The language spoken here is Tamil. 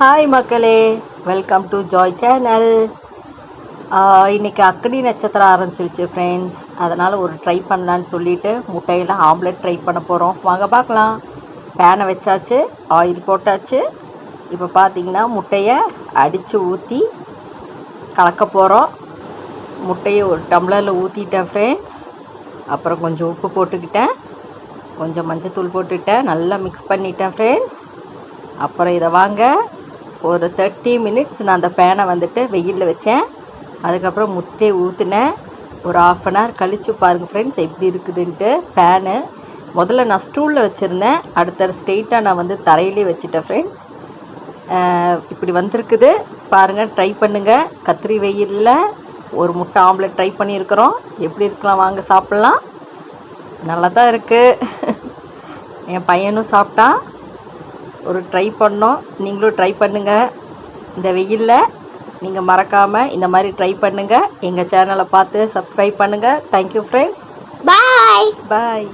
ஹாய் மக்களே. வெல்கம் டு ஜாய் சேனல் இன்னைக்கு அக்கடி நட்சத்திரம் ஆரம்பிச்சிருச்சு ஃப்ரெண்ட்ஸ் அதனால் ஒரு ட்ரை பண்ணலான்னு சொல்லிட்டு முட்டையில் ஆம்லெட் ட்ரை பண்ண போகிறோம் வாங்க பார்க்கலாம். பேனை வச்சாச்சு ஆயில் போட்டாச்சு. இப்போ பார்த்தீங்கன்னா முட்டையை அடித்து ஊற்றி கலக்க போகிறோம் முட்டையை ஒரு டம்ளரில் ஊற்றிட்டேன் ஃப்ரெண்ட்ஸ் அப்புறம் கொஞ்சம் உப்பு போட்டுக்கிட்டேன். கொஞ்சம் மஞ்சத்தூள் போட்டுக்கிட்டேன். நல்லா மிக்ஸ் பண்ணிட்டேன் ஃப்ரெண்ட்ஸ் அப்புறம் இதை வாங்க. ஒரு தேர்ட்டி மினிட்ஸ் நான் அந்த பேனை வந்துட்டு வெயிலில் வச்சேன். அதுக்கப்புறம் முட்டையை ஊற்றினேன் ஒரு ஆஃப் அன் ஹவர் கழித்து பாருங்கள் ஃப்ரெண்ட்ஸ் எப்படி இருக்குதுன்ட்டு பேனு. முதல்ல நான் ஸ்டூலில் வச்சுருந்தேன். அடுத்த ஸ்ட்ரெயிட்டாக நான் வந்து தரையிலே வச்சுட்டேன் ஃப்ரெண்ட்ஸ் இப்படி வந்திருக்குது. பாருங்கள் ட்ரை பண்ணுங்கள் கத்திரி வெயிலில் ஒரு முட்டை ஆம்லெட் ட்ரை பண்ணியிருக்கிறோம். எப்படி இருக்கலாம்? வாங்க சாப்பிட்லாம். நல்லா தான் இருக்குது என் பையனும் சாப்பிட்டான். ஒரு ட்ரை பண்ணோம். நீங்களும் ட்ரை பண்ணுங்கள் இந்த வெயிலில் நீங்கள் மறக்காமல் இந்த மாதிரி ட்ரை பண்ணுங்கள் எங்கள் சேனலை பார்த்து சப்ஸ்கிரைப் பண்ணுங்கள் தேங்க்யூ ஃப்ரெண்ட்ஸ் பாய் பாய்